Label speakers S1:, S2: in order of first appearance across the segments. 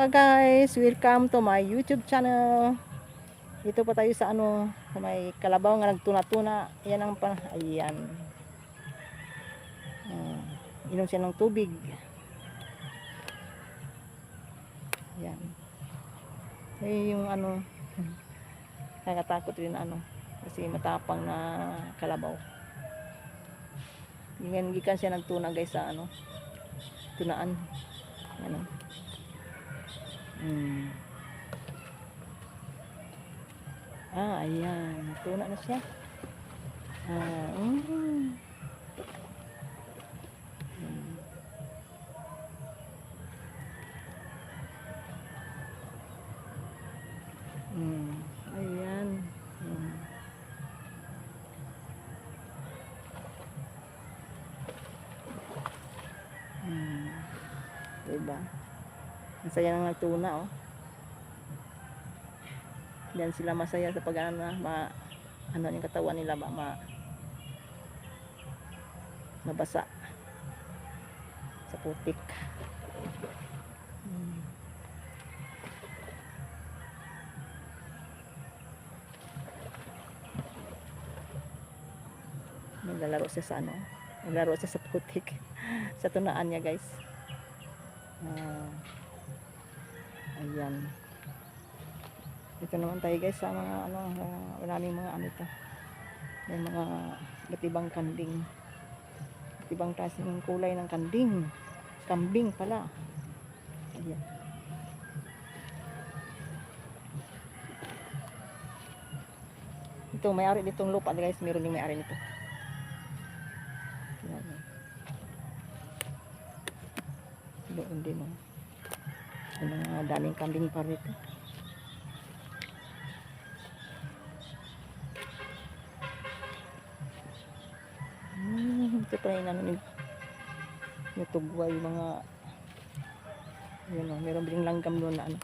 S1: Mga guys, welcome to my YouTube channel. Dito pa tayo sa ano, may kalabaw nga nagtuna-tuna. Yan ang pa, ayan. Ah, inom siya ng tubig. Ayan. Eh, yung ano, nakakatakot rin ano, kasi matapang na kalabaw. Ganyan gikan siya nagtuna guys sa ano, tunaan. Ano. Hmm. Ah, ayan. Natuna na siya. Ah, mm. Hmm. Ayan. Hmm. Hmm. Ang saya ng nagtuna, oh. Yan sila masaya sa pag ano, ma, ano yung katawan nila ba, ma, nabasa sa putik. Hmm. Naglalaro siya sa ano, naglalaro siya sa putik. sa tunaan niya guys. Ah, ayan. Dito naman tayo guys sa mga ano, uh, maraming mga ano ito. May mga iba't ibang kanding. Iba't ibang klaseng kulay ng kanding. Kambing pala. Ayan. Ito, may-ari ditong lupa guys. Meron yung may-ari nito. Doon din oh. May mga daming kambing pa rito. Hmm, ito pa yung ano ni natugwa yung mga yun o, meron biling langgam doon na ano.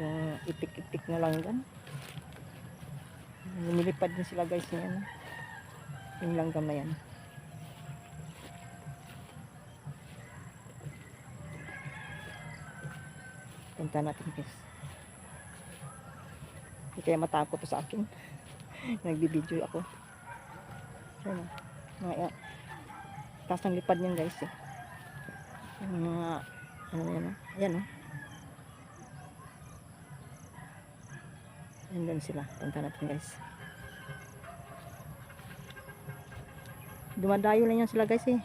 S1: Yung itik-itik na langgam. Lumilipad din sila guys niyan yung langgam na yan punta natin guys hindi kaya matakot sa akin nagbibideo ako Ayan. Mga, yan. taas ng lipad niyan guys eh. Yung mga, ano yan o. Ayan o. Ayan doon sila. Punta natin guys. Dumadayo lang yan sila guys eh.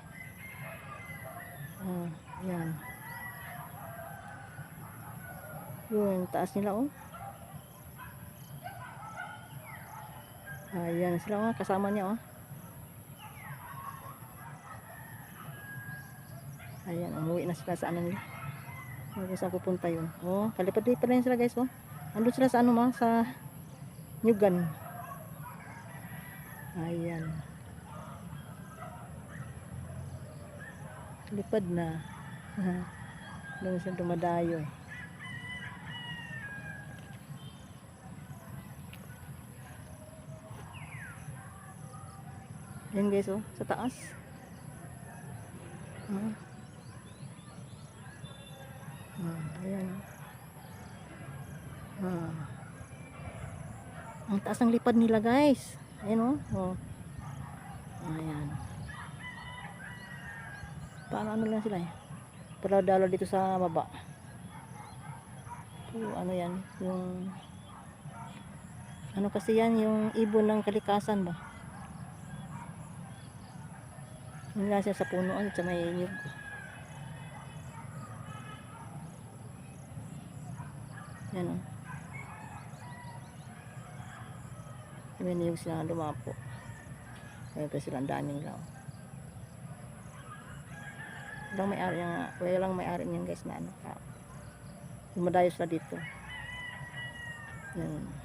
S1: Ah, ayan. Yun, taas nila oh. Ayan sila oh, kasama niya oh. Ayan, umuwi na sila sa ano nila. Ano saan pupunta yun? Oh, kalipad-lipad na yun sila guys, oh. Andun sila sa ano ma, sa Nyugan. Ayan. Lipad na. Doon sila dumadayo eh. Ayan guys, oh, sa taas. Ah. Ah, ayan. Ah. Ang taas ng lipad nila, guys. Ayan, oh. oh. Ayan. Paano ano lang sila, eh. Dalaw-dalaw dito sa baba. Ito, ano yan, yung ano kasi yan, yung ibon ng kalikasan ba? Lang siya sa punuan at sa may nyug. Yan o. May niyog sila lumapo. Ayun pa silang daming lang. Walang may-ari nga, walang may-ari niyan guys na ano. Lumadayo sila dito. Yan.